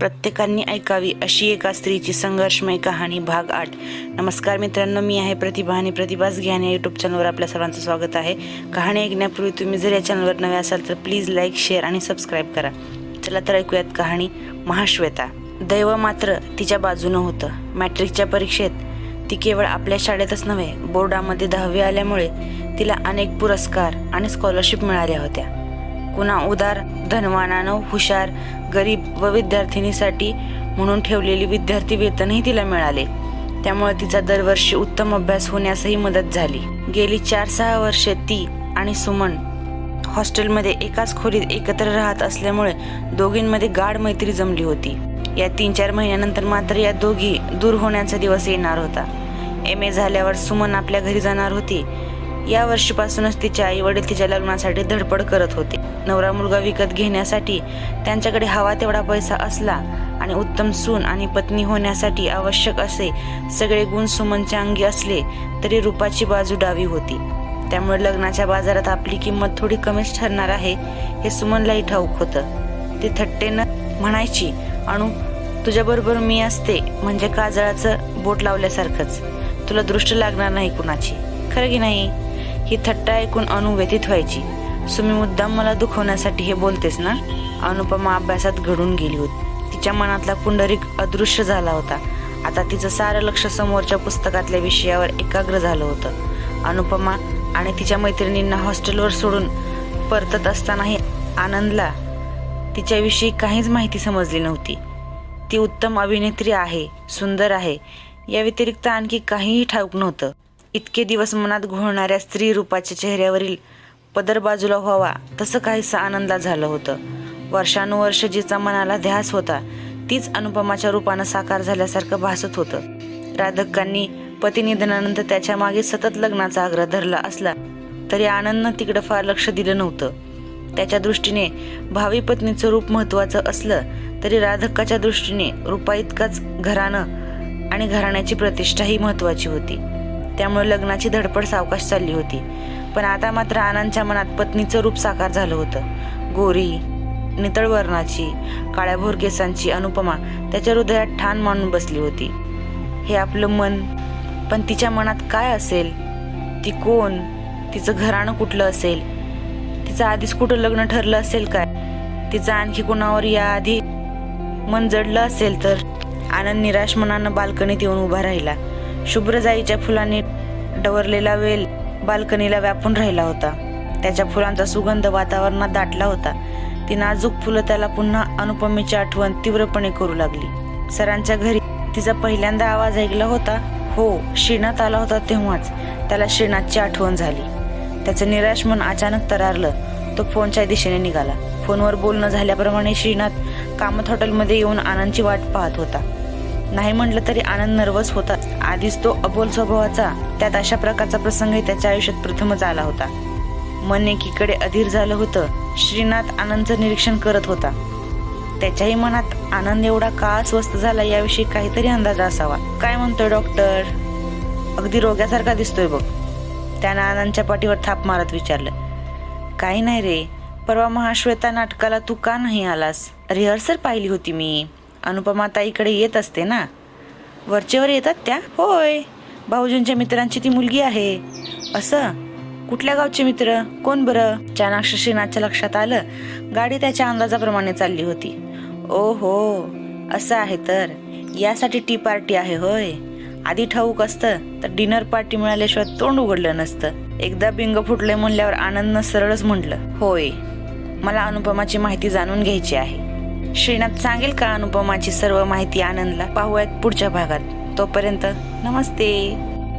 प्रत्येकांनी ऐकावी अशी एका स्त्रीची संघर्षमय कहाणी भाग आठ. नमस्कार मित्रांनो मी आहे प्रतिभा आणि प्रतिभास ज्ञान या यूट्यूब चॅनलवर आपल्या सर्वांचं स्वागत आहे. कहाणी ऐकण्यापूर्वी तुम्ही जर या चॅनलवर नवे असाल तर प्लीज लाईक शेअर आणि सबस्क्राईब करा. चला तर ऐकूयात कहाणी महाश्वेता. दैव मात्र तिच्या बाजूनं होतं. मॅट्रिकच्या परीक्षेत ती केवळ आपल्या शाळेतच नव्हे बोर्डामध्ये दहावी आल्यामुळे तिला अनेक पुरस्कार आणि स्कॉलरशिप मिळाल्या होत्या. कुणा उदार धनवानानं हुशार गरीब व विद्यार्थिनीसाठी म्हणून ठेवलेली विद्यार्थी वेतनही तिला मिळाले. त्यामुळे तिचा दरवर्षी उत्तम अभ्यास होण्यासही मदत झाली. गेली चार सहा वर्षे ती आणि सुमन हॉस्टेलमध्ये एकाच खोलीत एकत्र राहत असल्यामुळे दोघींमध्ये गाढ मैत्री जमली होती. या तीन चार महिन्यानंतर मात्र या दोघी दूर होण्याचा दिवस येणार होता. एम ए झाल्यावर सुमन आपल्या घरी जाणार होती. या वर्षीपासूनच तिचे आई वडील तिच्या लग्नासाठी धडपड करत होते. नवरा मुलगा विकत घेण्यासाठी त्यांच्याकडे हवा तेवढा पैसा असला आणि उत्तम सून आणि पत्नी होण्यासाठी आवश्यक असे सगळे गुण सुमनच्या अंगी असले तरी रूपाची बाजू डावी होती. त्यामुळे लग्नाच्या बाजारात आपली किंमत थोडी कमीच ठरणार आहे हे सुमनलाही ठाऊक होतं. ती थट्टेनं म्हणायची अणू तुझ्याबरोबर मी असते म्हणजे काजळाचं बोट लावल्यासारखंच. तुला दृष्ट लागणार नाही कुणाची. खरं की नाही? ही थट्टा ऐकून अनु व्यथित व्हायची. सुमी मुद्दाम मला दुखवण्यासाठी हे बोलतेस ना? अनुपमा अभ्यासात घडून गेली होती. तिच्या मनातला पुंडरीक अदृश्य झाला होता. आता तिचं सारं लक्ष समोरच्या पुस्तकातल्या विषयावर एकाग्र झालं होतं. अनुपमा आणि तिच्या मैत्रिणींना हॉस्टेलवर सोडून परतत असतानाही आनंदला तिच्याविषयी काहीच माहिती समजली नव्हती. ती उत्तम अभिनेत्री आहे सुंदर आहे. या व्यतिरिक्त आणखी काहीही ठाऊक नव्हतं. इतके दिवस मनात घोळणाऱ्या स्त्री रूपाच्या चेहऱ्यावरील पदर बाजूला व्हावा तसं काहीसं आनंदला झालं होतं. वर्षानुवर्ष जिचा मनाला ध्यास होता तीच अनुपमाच्या रूपानं साकार झाल्यासारखं भासत होतं. राधकांनी पतिनिधनानंतर त्याच्यामागे सतत लग्नाचा आग्रह धरला असला तरी आनंदनं तिकडं फार लक्ष दिलं नव्हतं. त्याच्या दृष्टीने भावी पत्नीचं रूप महत्वाचं असलं तरी राधकाच्या दृष्टीने रूपा इतकाच घराणं आणि घराण्याची प्रतिष्ठाही महत्वाची होती. त्यामुळे लग्नाची धडपड सावकाश चालली होती. पण आता मात्र आनंदच्या मनात पत्नीचं रूप साकार झालं होतं. गोरी नितळ वर्णाची काळ्याभोर केसांची अनुपमा त्याच्या हृदयात ठाण मानून बसली होती. हे आपलं मन पण तिच्या मनात काय असेल? ती कोण? तिचं घराणं कुठलं असेल? तिचं आधीच कुठं लग्न ठरलं असेल काय? तिचं आणखी कुणावर याआधी मन जडलं असेल तर? आनंद निराश मनानं बाल्कनीत येऊन उभा राहिला. शुभ्रजाईच्या फुलांनी डवरलेला वेल बाल्कनीला व्यापून राहिला होता. त्याच्या फुलांचा सुगंध वातावरणात दाटला होता. ती नाजूक फुलं त्याला पुन्हा अनुपमेची आठवण तीव्रपणे करू लागली. सरांच्या घरी तिचा पहिल्यांदा आवाज ऐकला होता. हो श्रीनाथ आला होता तेव्हाच. त्याला श्रीनाथची आठवण झाली. त्याचं निराश मन अचानक तरारलं. तो फोनच्या दिशेने निघाला. फोनवर बोलणं झाल्याप्रमाणे श्रीनाथ कामत हॉटेलमध्ये येऊन आनंदची वाट पाहत होता. नाही म्हटलं तरी आनंद नर्वस होता. आधीच तो अबोल स्वभावाचा त्यात अशा प्रकारचा प्रसंगही त्याच्या आयुष्यात प्रथमच आला होता. मन एकीकडे अधीर झालं होतं. श्रीनाथ आनंदचं निरीक्षण करत होता. त्याच्याही मनात आनंद एवढा का स्वस्त झाला याविषयी काहीतरी अंदाज असावा. काय म्हणतोय डॉक्टर? अगदी रोग्यासारखा दिसतोय बघ. त्यानं आनंदच्या पाठीवर थाप मारत विचारलं. काही नाही रे. परवा महाश्वेता नाटकाला तू का नाही आलास? रिहर्सल पाहिली होती मी. अनुपमा इकडे येत असते ना? वरचेवर येतात त्या? होय. भाऊजींच्या मित्रांची ती मुलगी आहे. असं? कुठल्या गावचे मित्र? कोण बरं? चाणाक्ष लक्षात आलं. गाडी त्याच्या अंदाजाप्रमाणे चालली होती. ओ हो असं आहे तर. यासाठी टी पार्टी आहे होय. आधी ठाऊक असतं तर डिनर पार्टी मिळाल्याशिवाय तोंड उघडलं नसतं. एकदा बिंग फुटले म्हणल्यावर आनंदनं सरळच म्हटलं होय. मला अनुपमाची माहिती जाणून घ्यायची आहे. श्रीनाथ सांगेल का अनुपमाची सर्व माहिती आनंदला? पाहूयात पुढच्या भागात. तोपर्यंत नमस्ते.